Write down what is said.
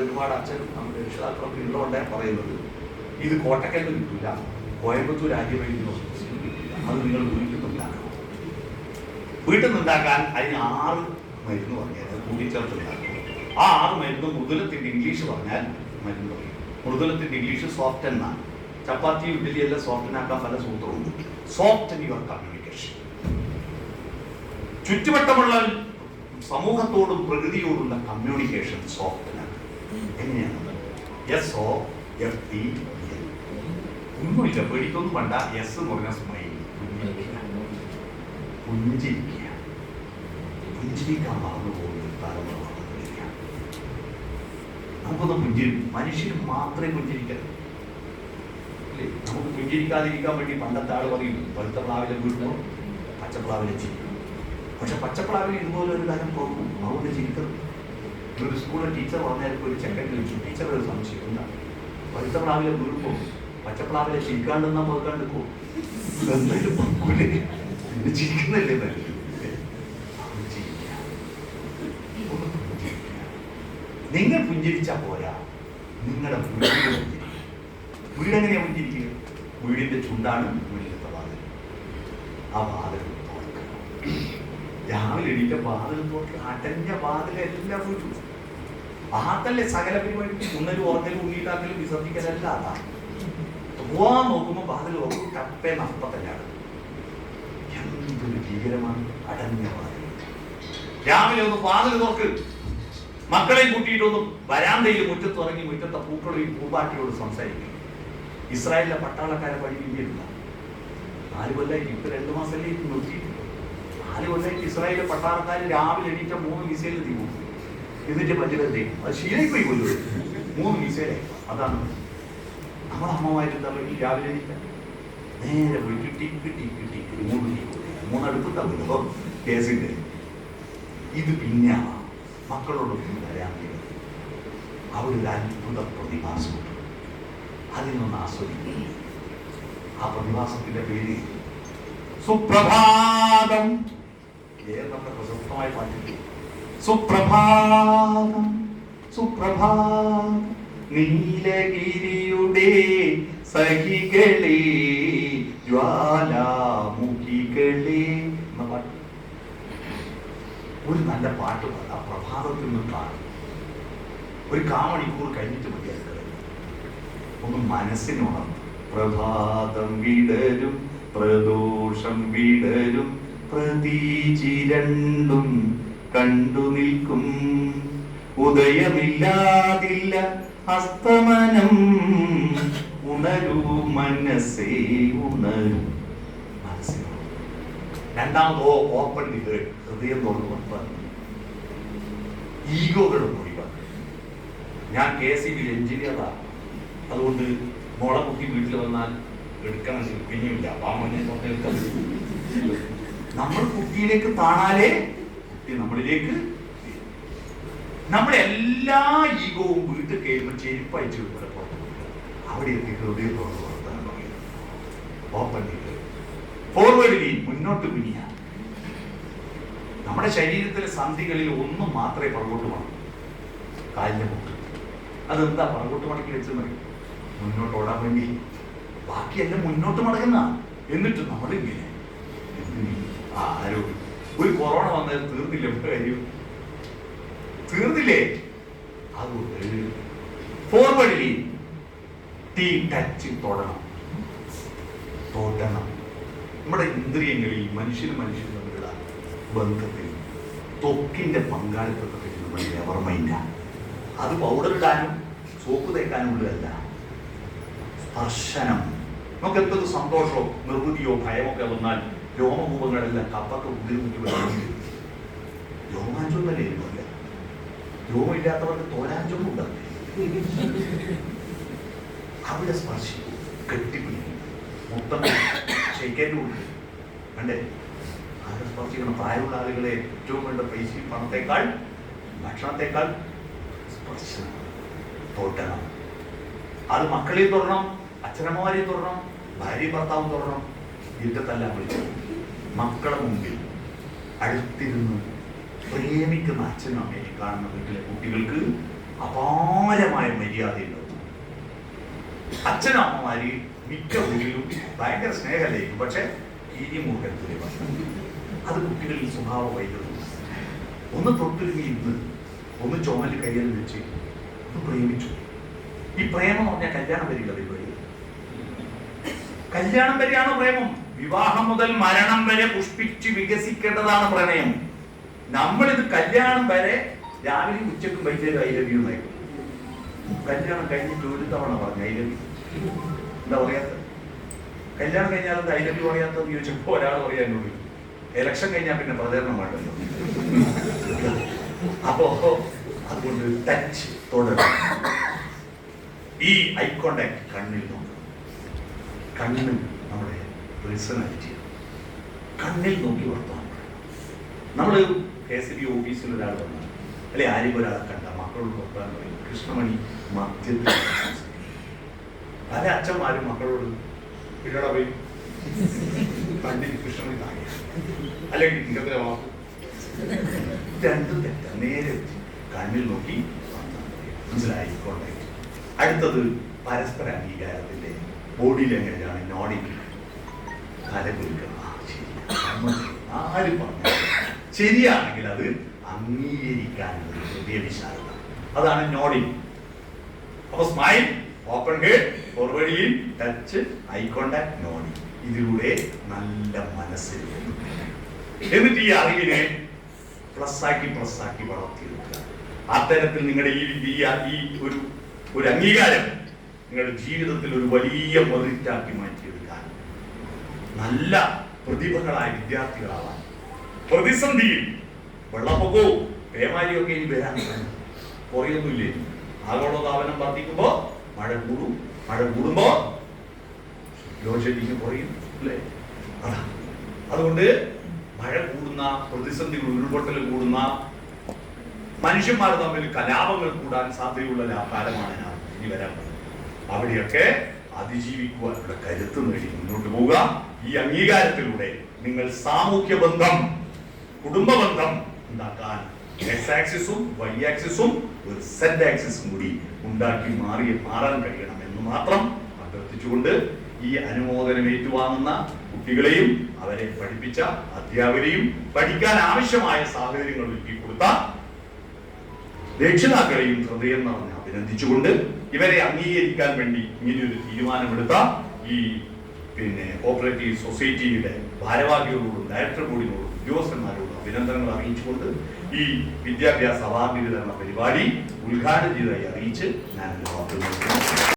ഇവിടെ ഒരുപാട് അച്ഛനും നമ്മുടെ രക്ഷിതാക്കളൊക്കെ ഉള്ളതുകൊണ്ടേ പറയുന്നത്. ഇത് കോട്ടക്കലിൽ കിട്ടില്ല കോയമ്പത്തൂർ രാജ്യമായിരുന്നു അത് നിങ്ങൾ വീട്ടിൽ വീട്ടിൽ നിന്നുണ്ടാക്കാൻ അതിന് ആറ് മരുന്ന് കൂട്ടിച്ചേർത്ത് ഉണ്ടാക്കും ആ ആറ് മരുന്ന് മൃദുലത്തിന്റെ ഇംഗ്ലീഷ് പറഞ്ഞാൽ മരുന്ന് പറയും. മൃദുലത്തിന്റെ ഇംഗ്ലീഷ് സോഫ്റ്റ് എന്നാണ്. ചപ്പാത്തി ഇഡ്ഡലി എല്ലാം സോഫ്റ്റനാക്കാൻ പല സൂത്രവും സോഫ്റ്റ് ഇൻ യുവർ കമ്മ്യൂണിക്കേഷൻ ചുറ്റുവട്ടമുള്ള സമൂഹത്തോടും പ്രകൃതിയോടുള്ള കമ്മ്യൂണിക്കേഷൻ സോഫ്റ്റനാണ് എങ്ങനെയാണ്? എസ് ഒ എഫ് ടി ഒന്നുമില്ല പേടിക്കൊന്നും വേണ്ട. എസ് എന്ന് പറഞ്ഞ സ്മൈൽ പുഞ്ചിരിക്കുക. പുഞ്ചിരിക്കാൻ മറന്നു പോകുന്ന നമുക്കൊന്ന് പുഞ്ചിരി മനുഷ്യന് മാത്രമേ പുഞ്ചിരിക്കരുത് അല്ലേ? നമുക്ക് പുഞ്ചിരിക്കാതിരിക്കാൻ വേണ്ടി പണ്ടത്തെ ആൾ പറയും പഴുത്ത പ്ലാവിലെ വീഴുമ്പോൾ പച്ചപ്ലാവിലെ ചിരിക്കും. പക്ഷെ പച്ചപ്ലാവിൽ ഇതുപോലെ ഒരു കാര്യം പോകും അതുകൊണ്ട് ചിരിക്കണം ഒരു സ്കൂളിൽ ടീച്ചർ പറഞ്ഞാൽ ഒരു ചെക്കൻ ചോദിച്ചു ടീച്ചർ ഒരു സംശയം. എന്താ? പച്ചപ്ലാവിലെ പോകാണ്ട് പോകും എന്തായാലും പൊക്കൂലേ പിന്നെ ചിരിക്കുന്നില്ലേ. നിങ്ങൾ പുഞ്ചിരിച്ചാ പോരാ. നിങ്ങളുടെ പുഞ്ചിരിക്കുക വീടെങ്ങനെയാ പുഞ്ചിരിക്കുക വീടിന്റെ ചുണ്ടാണ് വീടിന്റെ വാതിൽ ആ വാതിൽ തുറക്കണം. രാവിലെ എണീറ്റ വാതിൽ തുറക്കുക അടഞ്ഞ വീട്ടു ആത്തല്ലേ സകല പരിപാടി ഉണ്ണലും ഉറങ്ങലും ഉള്ളിയിട്ടാക്കലും വിസർജിക്കലല്ല പോവാൻ നോക്കുമ്പോൾ തുറക്കും ടപ്പേ നപ്പ തന്നെയാണ് എന്തൊരു ഭീകരമാണ്. അടഞ്ഞ വാതിൽ. രാവിലെ ഒന്ന് വാതിൽ തുറക്ക്. മക്കളെ കൂട്ടിയിട്ടൊന്ന് വരാന്തയിൽ മുറ്റത്ത് ഇറങ്ങി മുറ്റത്തെ പൂക്കളെയും പൂമ്പാട്ടിയോട് സംസാരിക്കും. ഇസ്രായേലിലെ പട്ടാളക്കാരെ വഴി ഇന്ത്യയിലുള്ള നാല് കൊല്ലായിട്ട് ഇപ്പൊ രണ്ടു മാസമല്ലേ ഇത് നിർത്തിയിട്ടുണ്ട് നാല് കൊല്ലായിട്ട് ഇസ്രായേലിലെ പട്ടാളക്കാർ രാവിലെ എണീറ്റ മൂന്ന് മിസൈലിൽ തീവും എന്നിട്ട് പഞ്ചകത്തെ അത് ശീലമായി പോയി കൊല്ലും മൂന്ന് മിസൈലായി അതാണ്. നമ്മുടെ അമ്മമാരെന്താ തമ്മിൽ രാവിലെ നേരെ പോയി കിട്ടി കിട്ടി കിട്ടി മൂന്ന് മീ മൂന്നടുപ്പ് തമ്മിലോ കേസിന്റെ ഇത് പിന്നെ മക്കളോട് വരാൻ അവിടെ ഒരു അത്ഭുത പ്രതിഭാസമുണ്ട് അതിനൊന്ന് ആസ്വദിക്കും ആ പ്രതിഭാസത്തിന്റെ പേര് സുപ്രഭാതം. കേരളത്തെ പ്രശസ്തമായി പാട്ടില്ല സുപ്രഭാതം സുപ്രഭാതം നീലഗിരിയുടെ സഹികളെ ജ്വാലാമുഖികളെ. ഒരു നല്ല പാട്ട് പാടാം. ആ പ്രഭാതത്തിൽ നിന്ന് പാടും. ഒരു കാമണിക്കൂർ കഴിഞ്ഞിട്ട് മതി ഒന്ന് മനസ്സിന് പ്രഭാതം വിടരും പ്രദോഷം വിടരും പ്രതീചി രണ്ടും കണ്ടു നിൽക്കും. ഉദയമില്ലാതില്ല അസ്തമനം. ഉണരൂ മനസ്സേ ഉണരൂ രണ്ടാമതോ ഓപ്പൺ ഹൃദയം തുറന്നു ഈഗോകൾ ഞാൻ കെ സി ബിയിൽ എഞ്ചിനീയറാണ് അതുകൊണ്ട് മോളെ കുട്ടി വീട്ടിൽ വന്നാൽ എടുക്കണം പിന്നെയില്ല വാമനെ നമ്മൾ കുട്ടിയിലേക്ക് താണാലേ കുട്ടി നമ്മളിലേക്ക് നമ്മുടെ എല്ലാ ഈഗവും വീട്ടിൽ കയറുമ്പോൾ ചെരുപ്പയച്ചു ഇവിടെ അവിടെ ഫോർവേഡ് മുന്നോട്ട് കുനിയ നമ്മുടെ ശരീരത്തിലെ സന്ധികളിൽ ഒന്നും മാത്രമേ പുറകോട്ട് പോകണം കാലിന്റെ മുട്ട്. അതെന്താ പുറകോട്ട് മടക്കി വെച്ചു മതി മുന്നോട്ട് ഓടാൻ വേണ്ടി. ബാക്കിയെല്ലാം മുന്നോട്ട് മടങ്ങുന്ന. എന്നിട്ട് നമ്മളിങ്ങനെ ആരോഗ്യം. ഒരു കൊറോണ വന്നാൽ തീർന്നില്ല ഇപ്പൊ കാര്യം? തീർന്നില്ലേ? അതുകൊണ്ട് നമ്മുടെ ഇന്ദ്രിയങ്ങളിൽ മനുഷ്യന് മനുഷ്യൻ തമ്മിലുള്ള ബന്ധത്തിൽ തൊക്കിന്റെ പങ്കാളിത്തത്തെ പറ്റി നമ്മൾ അത് പൗഡർ ഇടാനും സോപ്പ് തേക്കാനും ഉള്ളതല്ല. സ്പർശനം. നമുക്ക് എന്തൊരു സന്തോഷമോ നിർവൃതിയോ ഭയമൊക്കെ വന്നാൽ രോമകൂപങ്ങളെല്ലാം കപ്പൊക്കെ ഉതിർമുട്ടി വരുന്നുണ്ട് രോമാഞ്ചൊന്നല്ലേ ഇരുന്നില്ല രോമില്ലാത്തവർക്ക് തോരാഞ്ചൊന്നും ഉണ്ടാവില്ല അവിടെ സ്പർശിക്കും കെട്ടിപ്പിടിക്കും. മൊത്തം ക്ഷയിക്കാനുണ്ട് കണ്ടേ? ആരെ സ്പർശിക്കണം? പ്രായമുള്ള ആളുകളെ ഏറ്റവും വേണ്ട പൈസയും പണത്തേക്കാൾ ഭക്ഷണത്തേക്കാൾ സ്പർശനം തൊട്ടണം അത് മക്കളെയും തൊടണം അച്ഛനമ്മമാരെയും തൊടണം ഭാര്യയും ഭർത്താവും തൊടണം. യുദ്ധത്തെല്ലാം വിളിച്ചു. മക്കളെ മുമ്പിൽ അടുത്തിരുന്ന് പ്രേമിക്കുന്ന അച്ഛനും അമ്മയും കാണുന്ന വീട്ടിലെ കുട്ടികൾക്ക് അപാര അപാരമായ മര്യാദയുണ്ട്. അച്ഛനും അമ്മമാര് മിക്ക വീട്ടിലും ഭയങ്കര സ്നേഹമായിരിക്കും. പക്ഷെ തുല്യമാണ് അത് കുട്ടികളിൽ സ്വഭാവ വൈകുന്നു ഒന്ന് തൊട്ടിരുങ്ങി ഇന്ന് ഒന്ന് ചുമൽ കയ്യിൽ വെച്ച് ഒന്ന് പ്രേമിച്ചു. ഈ പ്രേമം പറഞ്ഞാൽ കല്യാണം വരില്ല പരിപാടി. കല്യാണം വരെയാണ് പ്രേമം? വിവാഹം മുതൽ മരണം വരെ പുഷ്പിച്ച് വികസിക്കേണ്ടതാണ് പ്രണയം. നമ്മളിത് കല്യാണം വരെ രാവിലെ ഉച്ചക്കും വൈകുന്നേരം ഐലവ്യൂ നയിക്കും കല്യാണം കഴിഞ്ഞിട്ട് ഒരു തവണ പറഞ്ഞു ഐലവ്യൂ എന്താ പറയാത്ത കല്യാണം കഴിഞ്ഞാൽ എന്താ ഐലവ്യൂ പറയാത്തത് ചോദിച്ചപ്പോ ഒരാൾ ഇലക്ഷൻ കഴിഞ്ഞാൽ പിന്നെ പ്രചരണം വേണ്ടല്ലോ. അപ്പോ അതുകൊണ്ട് ടച്ച് തുടരും. ഈ ഐ കോണ്ടാക്ട് കണ്ണിൽ നോക്കണം കണ്ണ് നമ്മുടെ പേഴ്സണാലിറ്റി കണ്ണിൽ നോക്കി വർത്തമാനം നമ്മൾ കെ എസ് ബി ഓഫീസിൽ ഒരാൾ വന്നാൽ അല്ലെ ആരും ഒരാളെ കണ്ട മക്കളോട് വർത്തമാനം പറയും കൃഷ്ണമണി മദ്യത്തിൽ. പല അച്ഛന്മാരും മക്കളോട് പിന്നീട് പോയി കണ്ണിൽ കൃഷ്ണമണി താങ്ങി അല്ലെങ്കിൽ ഇന്നത്തെ രണ്ടും തെറ്റ. നേരെ കണ്ണിൽ നോക്കി വർത്തമാനം പറയും. അടുത്തത് പരസ്പര അംഗീകാരത്തിന്റെ ബോഡി ലാംഗ്വേജാണ് ആണ് തല കുലുക്കണം ആ, ശരി. സമ്മതിക്കുന്നു. ആരും പറഞ്ഞു ശരിയാണെങ്കിൽ അത് അംഗീകരിക്കാനുള്ള വിശാലത അതാണ് നോഡിങ് അപ്പൊ സ്മൈൽ ഓപ്പൺ ഹെഡ് ഫോർവേഡിൽ ടച്ച് ഐ കോണ്ടാക്ട് നോഡിങ് ഇതിലൂടെ നല്ല മനസ്സിൽ എന്നിട്ട് ഈ അറിവിനെ പ്ലസ്സാക്കി പ്ലസ്സാക്കി പ്ലസ് വളർത്തിയെടുക്കുക. അത്തരത്തിൽ നിങ്ങളുടെ ഈ ഈ ഒരു ഒരു അംഗീകാരം നിങ്ങളുടെ ജീവിതത്തിൽ ഒരു വലിയ മെറിറ്റാക്കി മാറ്റിയെടുക്കാൻ നല്ല പ്രതിഭകളായ വിദ്യാർത്ഥികളാവാൻ. പ്രതിസന്ധിയിൽ വെള്ളപ്പൊക്കവും പേമാരിയൊക്കെ ഇനി വരാൻ കുറയൊന്നുമില്ലേ? ആഗോളതാപനം വർദ്ധിക്കുമ്പോ മഴ കൂടും. മഴ കൂടുമ്പോ കുറയും അല്ലേ? അതുകൊണ്ട് മഴ കൂടുന്ന പ്രതിസന്ധികൾ ഉരുൾപൊട്ടൽ കൂടുന്ന മനുഷ്യന്മാർ തമ്മിൽ കലാപങ്ങൾ കൂടാൻ സാധ്യതയുള്ള കാലമാണ് ഇനി വരാൻ അവിടെയൊക്കെ അതിജീവിക്കുവാനുള്ള കരുത്ത് നേടി മുന്നോട്ട് പോവുക. ഈ അംഗീകാരത്തിലൂടെ നിങ്ങൾ സാമൂഹ്യ ബന്ധം കുടുംബ ബന്ധം ഉണ്ടാക്കാൻ എക്സ് ആക്സിസും വൈ ആക്സിസും ഒരു സെറ്റ് ആക്സിസും കൂടി ഉണ്ടാക്കി മാറി മാറാൻ കഴിയണം എന്ന് മാത്രം അഭ്യർത്ഥിച്ചുകൊണ്ട് ഈ അനുമോദനം ഏറ്റുവാങ്ങുന്ന കുട്ടികളെയും അവരെ പഠിപ്പിച്ച അധ്യാപകരെയും പഠിക്കാൻ ആവശ്യമായ സാഹചര്യങ്ങൾ ഒരുക്കി കൊടുത്ത രക്ഷിതാക്കളെയും ഹൃദയം നിറഞ്ഞ് അഭിനന്ദിച്ചുകൊണ്ട് ഇവരെ അംഗീകരിക്കാൻ വേണ്ടി ഇങ്ങനെ ഒരു തീരുമാനമെടുത്ത ഈ പിന്നെ കോപ്പറേറ്റീവ് സൊസൈറ്റിയുടെ ഭാരവാഹികളോടും ഡയറക്ടർ ബോർഡിനോടും ഉദ്യോഗസ്ഥന്മാരോടും അഭിനന്ദനങ്ങൾ അറിയിച്ചുകൊണ്ട് ഈ വിദ്യാഭ്യാസ അവാർഡ് വിതരണ പരിപാടി ഉദ്ഘാടനം ചെയ്തതായി അറിയിച്ച് ഞാൻ